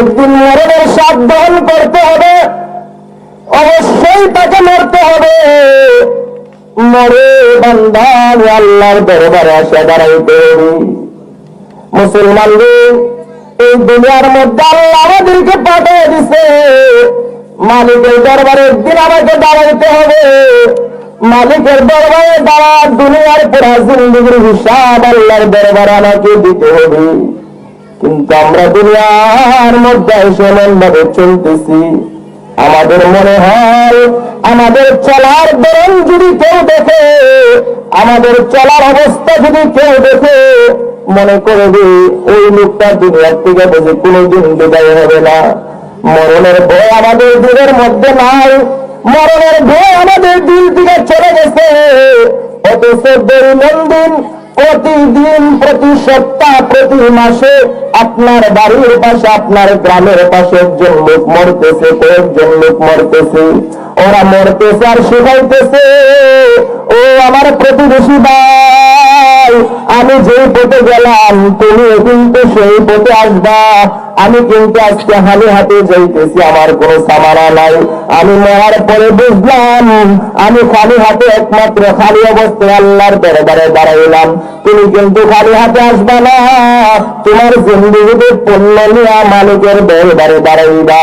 একদিন মরণের সাপ গ্রহণ করতে হবে। অবশ্যই তাকে মরতে হবে। মরে বান্দান আল্লাহর দরবারে আসে দাঁড়াইতে হবে। মুসলমানদের এই দুনিয়ার মধ্যে আল্লাহ আমাদেরকে পাঠিয়ে দিছে। মালিকের দরবারে একদিন আমাকে দাঁড়াইতে হবে। মালিকের দরবারে দাঁড়া, দুনিয়ার পুরা জিন্দগির হিসাব আল্লাহর দরবারে আমাকে দিতে হবে। কিন্তু আমরা দুনিয়ার মধ্যে এসে ভাবে চলতেছি। আমাদের মনে হয় আমাদের চলার ধরন যদি কেউ দেখে, আমাদের চলার অবস্থা যদি কেউ দেখে, মনে করবে ওই লোকটা দুনিয়ার থেকে বুঝে কোনোদিন বিদায় হবে না। মরণের ভয় আমাদের দিনের মধ্যে নাই। মরণের ভয় আমাদের দিল থেকে চলে গেছে। অথচ দৈনন্দিন প্রতিদিন প্রতি সপ্তাহ, প্রতি মাসে আপনার বাড়ির পাশে, আপনার গ্রামের পাশে একজন লোক মরতেছে, কয়েকজন লোক মরতেছে, ওরা মরতেছে আর শুকাইতেছে। ও আমার প্রতিবেশী ভাই, আমি যে পথে গেলাম, তুমি কিন্তু সেই পথে আসবা। আমি কিন্তু আজকে হালি হাতে যাইতেছি, আমার কোনো সামানা নাই। আমি মরার পরে বুঝলাম, আমি খালি হাতে একমাত্র খালি অবস্থায় আল্লাহর দরবারে দাঁড়াইলাম। তুমি কিন্তু খালি হাতে আসবা না, তোমার জিন্দগিতে পণ্য নিয়ে মালিকের দরবারে দাঁড়াইবা।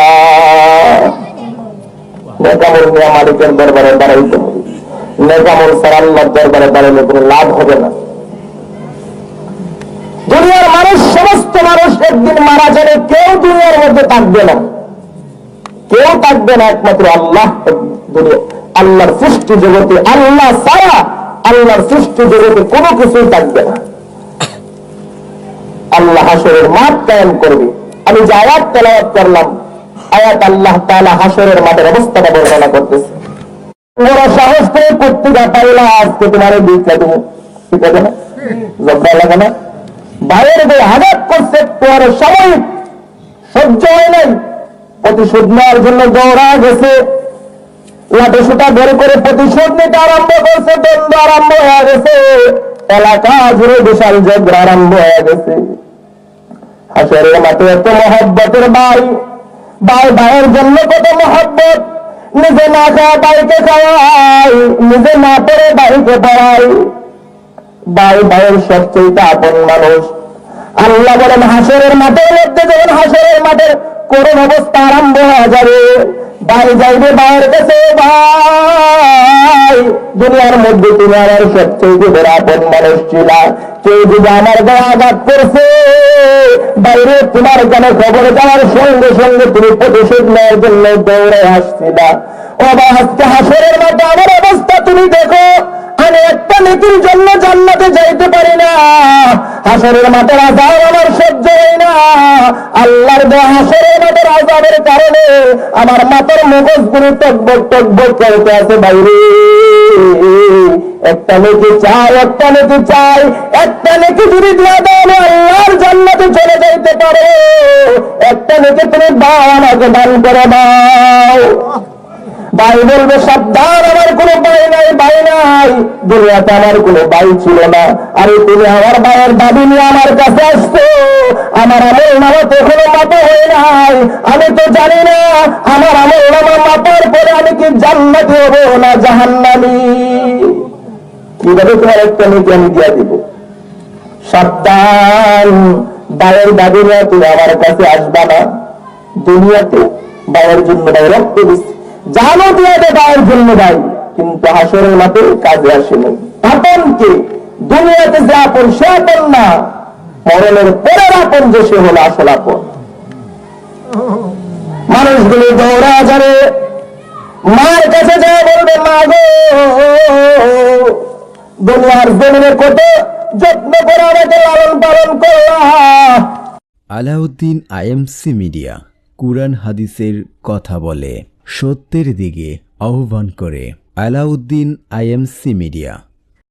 নেকামল নিয়ে মালিকের দরবারে দাঁড়াইতে নেকামল আল্লাহর দরবারে দাঁড়াইলে কোনো লাভ হবে না। দুনিয়ার মানুষ সমস্ত মানুষ একদিন মারা যাবে, কেউ দুনিয়ার মধ্যে থাকবে না। কেউ থাকবে না একমাত্র আল্লাহ আল্লাহর সৃষ্টি জগতে আল্লাহ সারা আল্লাহর সৃষ্টি জগতে কোনো কিছুই থাকবে না। আল্লাহ হাসরের মাঠ কায়েম করবে। আমি যে আয়াত তেলাওয়াত করলাম, আয়াত আল্লাহ তাআলা হাসরের মাঠের অবস্থাটা বর্ণনা করতেছে। বড় সাহস করে পত্রিকা পাইলা, আজকে তোমার দিকটা তুমি ঠিক আছে না জব্বা লাগে না? বাইরের যে আঘাত করছে, তোমার সাময়িক সহ্য হয় নাই। প্রতিশোধ নেওয়ার জন্য দৌড়া গেছে। লাঠি ধরে করে প্রতিশোধ নিতে আরম্ভ করছে, দ্বন্দ্ব আরম্ভ হয়ে গেছে। এলাকা জুড়ে বিশাল যজ্ঞ আরম্ভ হয়ে গেছে। হাসরের মাঠে এত মহব্বতের ভাই। ভাই, ভাইয়ের জন্য কত মহব্বত। নিজে না খাওয়া ভাইকে খাওয়াই নিজে না পড়ে, ভাইকে পড়াই সবচেয়ে আপন মানুষ। আল্লাহ বলেন, হাসরের মাঠের মধ্যে যখন হাসরের মাঠের অবস্থা আরম্ভ হয়ে যাবে যাইবে কাছে দুনিয়ার মধ্যে তুমি আমার সবচেয়ে বড় আপন মানুষ ছিল। কেউ যদি আমার গায়ে আঘাত করছে, বাইরে তোমার কেন খবর যাওয়ার সঙ্গে সঙ্গে তুমি প্রতিশোধ নেওয়ার জন্য দৌড়ে আসছিলা। ও বা হাসরের মতো আমার অবস্থা তুমি দেখো আমি একটা নীতির জন্য জান্নাতে যাইতে পারি না। হাসরের মাঠের আজাব আমার সহ্য হয় না। আল্লাহর হাসরের মাঠের আজাবের কারণে আমার মাথার মগজগুলি টকবক টকবক করতে আছে বাইরে। একটা নেকি চাই, একটা নেকি চাই, একটা নেকি যদি দিয়া দাও আল্লাহর জান্নাতে চলে যাইতে পারো একটা নেকি তুমি দাও, আমাকে দান করে দাও। ভাই বলবে, সাবধান, আমার কোনো ভাই নাই ভাই নাই। দুনিয়াতে আমার কোনো ভাই ছিল না। আরে, তুমি আমার ভাইয়ের দাবি নিয়ে আমার কাছে আসতো আমার আমল নামা তো এখনও মাপা হয়ে নাই। আমি তো জানি না, আমার আমল নামা মাপার পরে আমি কি জান্নাতি হব না জাহান্নামি? কীভাবে তোমার একটা নীতি আমি দিয়ে দিব? সাবধান, ভাইয়ের দাবি নিয়ে তুমি আমার কাছে আসবা না। দুনিয়াতে ভাইয়ের জন্য ভাই রক্ত দিচ্ছে জানো দিয়ে দে ভাইয়ের জন্য ভাই কিন্তু হাসরের মাঠে কাজে আসেনি। আপন কে দুনিয়াতে যে আপন সে আপন না, মরণের পরের আপন যে সে হলো আসল আপন। মানুষগুলি দৌড়া যাবে, মার কাছে যা বলবে, মা গো, দুনিয়ার কত যত্ন করে আমাকে লালন পালন করলাম আলাউদ্দিন আইএমসি মিডিয়া, কুরআন হাদিসের কথা বলে। সত্যের দিকে আহ্বান করে আলাউদ্দিন আইএমসি মিডিয়া।